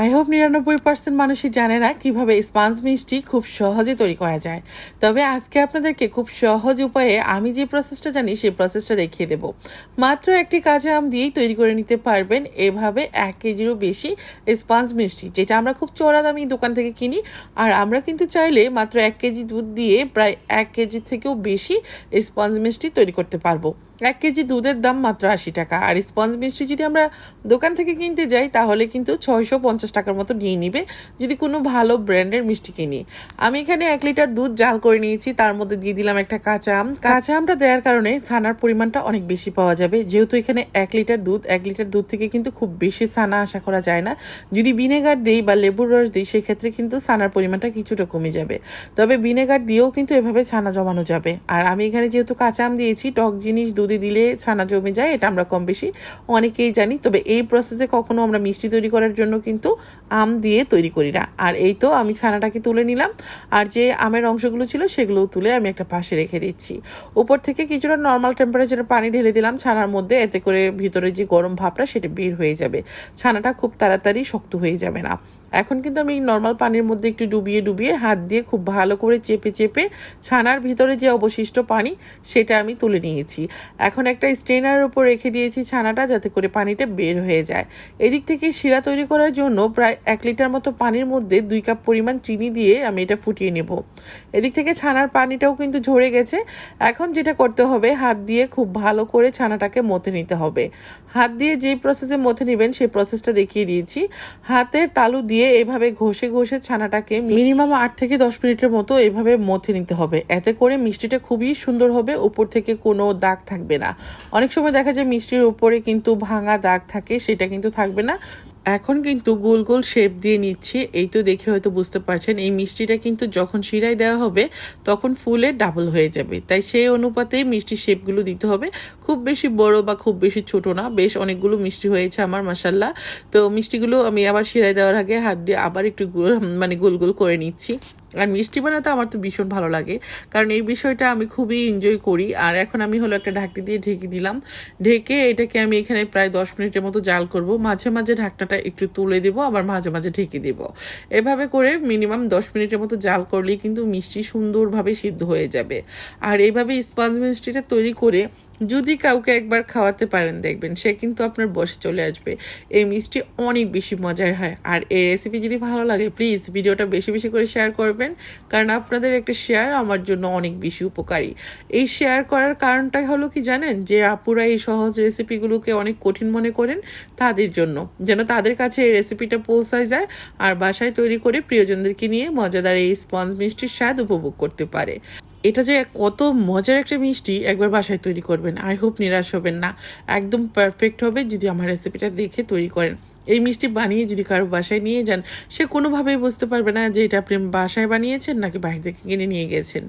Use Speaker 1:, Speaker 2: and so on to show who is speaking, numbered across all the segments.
Speaker 1: I hope নিরানব্বই percent মানুষই জানে না কীভাবে স্পঞ্জ মিষ্টি খুব সহজে তৈরি করা যায়। তবে আজকে আপনাদেরকে খুব সহজ উপায়ে আমি যে প্রসেসটা জানি, সেই প্রসেসটা দেখিয়ে দেব। মাত্র একটি কাঁচা আম দিয়েই তৈরি করে নিতে পারবেন এভাবে এক কেজিরও বেশি স্পঞ্জ মিষ্টি, যেটা আমরা খুব চড়া দামি দোকান থেকে কিনি। আর আমরা কিন্তু চাইলে মাত্র এক কেজি দুধ দিয়ে প্রায় এক কেজি থেকেও বেশি স্পঞ্জ মিষ্টি তৈরি করতে পারব। এক কেজি দুধের দাম মাত্র আশি টাকা। আর স্পঞ্জ মিষ্টি যদি আমরা দোকান থেকে কিনতে যাই, তাহলে কিন্তু ছয়শো পঞ্চাশ টাকার মতো নিয়ে নিবে যদি কোনো ভালো ব্র্যান্ডের মিষ্টি কিনি। আমি এখানে এক লিটার দুধ জাল করে নিয়েছি, তার মধ্যে দিয়ে দিলাম একটা কাঁচা আম। কাঁচা আমটা দেওয়ার কারণে ছানার পরিমাণটা অনেক বেশি পাওয়া যাবে। যেহেতু এখানে এক লিটার দুধ, এক লিটার দুধ থেকে কিন্তু খুব বেশি ছানা আশা করা যায় না। যদি ভিনেগার দিই বা লেবুর রস দিই, সেক্ষেত্রে কিন্তু ছানার পরিমাণটা কিছুটা কমে যাবে। তবে ভিনেগার দিয়েও কিন্তু এভাবে ছানা জমানো যাবে। আর আমি এখানে যেহেতু কাঁচা আম দিয়েছি, টক জিনিস, দুধে দিলে ছানা জমে যায়, এটা আমরা কম বেশি অনেকেই জানি। তবে এই প্রসেসে কখনো আমরা মিষ্টি তৈরি করার জন্য কিন্তু আম দিয়ে তৈরি করি না। আর এই তো আমি ছানাটাকে তুলে নিলাম। আর যে আমের অংশগুলো ছিল সেগুলোও তুলে আমি একটা পাশে রেখে দিচ্ছি। উপর থেকে কিছুটা নর্মাল টেম্পারেচারে পানি ঢেলে দিলাম ছানার মধ্যে। এতে করে ভিতরে যে গরম ভাবটা সেটা বের হয়ে যাবে। ছানাটা খুব তাড়াতাড়ি শক্ত হয়ে যাবে না। এখন কিন্তু আমি নর্মাল পানির মধ্যে একটু ডুবিয়ে ডুবিয়ে হাত দিয়ে খুব ভালো করে চেপে চেপে ছানার ভিতরে যে অবশিষ্ট পানি সেটা আমি তুলে নিয়েছি। এখন একটা স্ট্রেনারের উপর রেখে দিয়েছি ছানাটা যাতে করে পানিটা বের হয়ে যায়। এদিক থেকে শিরা তৈরি করার জন্য প্রায় এক লিটার মতো পানির মধ্যে দুই কাপ পরিমাণ চিনি দিয়ে আমি এটা ফুটিয়ে নেব। এদিক থেকে ছানার পানিটাও কিন্তু ঝরে গেছে। এখন যেটা করতে হবে, হাত দিয়ে খুব ভালো করে ছানাটাকে মথে নিতে হবে। হাত দিয়ে যেই প্রসেসে মথে নেবেন, সেই প্রসেসটা দেখিয়ে দিয়েছি। হাতের তালু দিয়ে এভাবে ঘষে ঘষে ছানাটাকে মিনিমাম আট থেকে দশ মিনিটের মতো এভাবে মথে নিতে হবে। এতে করে মিষ্টিটা খুবই সুন্দর হবে, উপর থেকে কোনো দাগ থাকবে না। অনেক সময় দেখা যায় মিষ্টির উপরে কিন্তু ভাঙা দাগ থাকে, সেটা কিন্তু থাকবে না। এখন কিন্তু গোল গোল শেপ দিয়ে নিচ্ছি, এই তো দেখে হয়তো বুঝতে পারছেন। এই মিষ্টিটা কিন্তু যখন শিরায় দেওয়া হবে, তখন ফুলে ডাবল হয়ে যাবে। তাই সেই অনুপাতেই মিষ্টি শেপগুলো দিতে হবে। খুব বেশি বড় বা খুব বেশি ছোট না, বেশ অনেকগুলো মিষ্টি হয়েছে আমার মাসাল্লাহ তো মিষ্টিগুলো আমি আবার শিরায় দেওয়ার আগে হাত দিয়ে আবার একটু মানে গোল গোল করে নিচ্ছি। আর মিষ্টি বানাতে আমার তো ভীষণ ভালো লাগে। কারণ এই বিষয়টা আমি খুবই এনজয় করি। আর এখন আমি হলো একটা ঢাকনি দিয়ে ঢেকে দিলাম। ঢেকে এটাকে আমি এখানে প্রায় দশ মিনিটের মতো জাল করব। মাঝে মাঝে ঢাকনাটা একটু তুলে দেবো, আবার মাঝে মাঝে ঢেকে দেব। এভাবে করে মিনিমাম দশ মিনিটের মতো জাল করলেই কিন্তু মিষ্টি সুন্দরভাবে সিদ্ধ হয়ে যাবে। আর এইভাবে স্পঞ্জ মিষ্টিটা তৈরি করে যদি কাউকে একবার খাওয়াতে পারেন, দেখবেন সে কিন্তু আপনার বসে চলে আসবে। এই মিষ্টি অনেক বেশি মজার হয়। আর এই রেসিপি যদি ভালো লাগে প্লিজ ভিডিওটা বেশি বেশি করে শেয়ার করবেন। কারণ আপনাদের একটা শেয়ার আমার জন্য অনেক বেশি উপকারী। এই শেয়ার করার কারণটাই হলো কি জানেন? যে আপুরা এই সহজ রেসিপিগুলোকে অনেক কঠিন মনে করেন তাদের জন্য। যেন তাদের কাছে এই রেসিপিটা পৌঁছায় যায় আর বাসায় তৈরি করে প্রিয়জনদেরকে নিয়ে মজাদার এই স্পঞ্জ মিষ্টির স্বাদ উপভোগ করতে পারে। এটা যে কত মজার একটা মিষ্টি একবার বাসায় তৈরি করবেন। আই হোপ নিরাশ হবেন না। একদম পারফেক্ট হবে যদি আমার রেসিপিটা দেখে তৈরি করেন। এই মিষ্টি বানিয়ে যদি কারও বাসায় নিয়ে যান, সে কোনোভাবেই বুঝতে পারবে না যে এটা আপনি বাসায় বানিয়েছেন নাকি বাইরে থেকে কিনে নিয়ে গেছেন।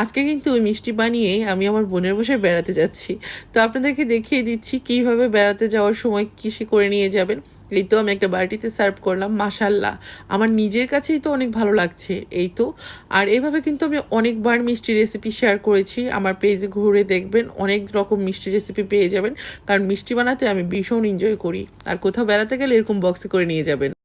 Speaker 1: আজকে কিন্তু ওই মিষ্টি বানিয়ে আমি আমার বোনের বসে বেড়াতে যাচ্ছি। তো আপনাদেরকে দেখিয়ে দিচ্ছি কীভাবে বেড়াতে যাওয়ার সময় কিসে করে নিয়ে যাবেন। এই তো আমি একটা বাটিতে সার্ভ করলাম মাসাল্লাহ আমার নিজের কাছেই তো অনেক ভালো লাগছে এই তো। আর এভাবে কিন্তু আমি অনেকবার মিষ্টি রেসিপি শেয়ার করেছি। আমার পেজে ঘুরে দেখবেন, অনেক রকম মিষ্টি রেসিপি পেয়ে যাবেন। কারণ মিষ্টি বানাতে আমি ভীষণ এনজয় করি। আর কোথাও বেড়াতে গেলে এরকম বক্সে করে নিয়ে যাবেন।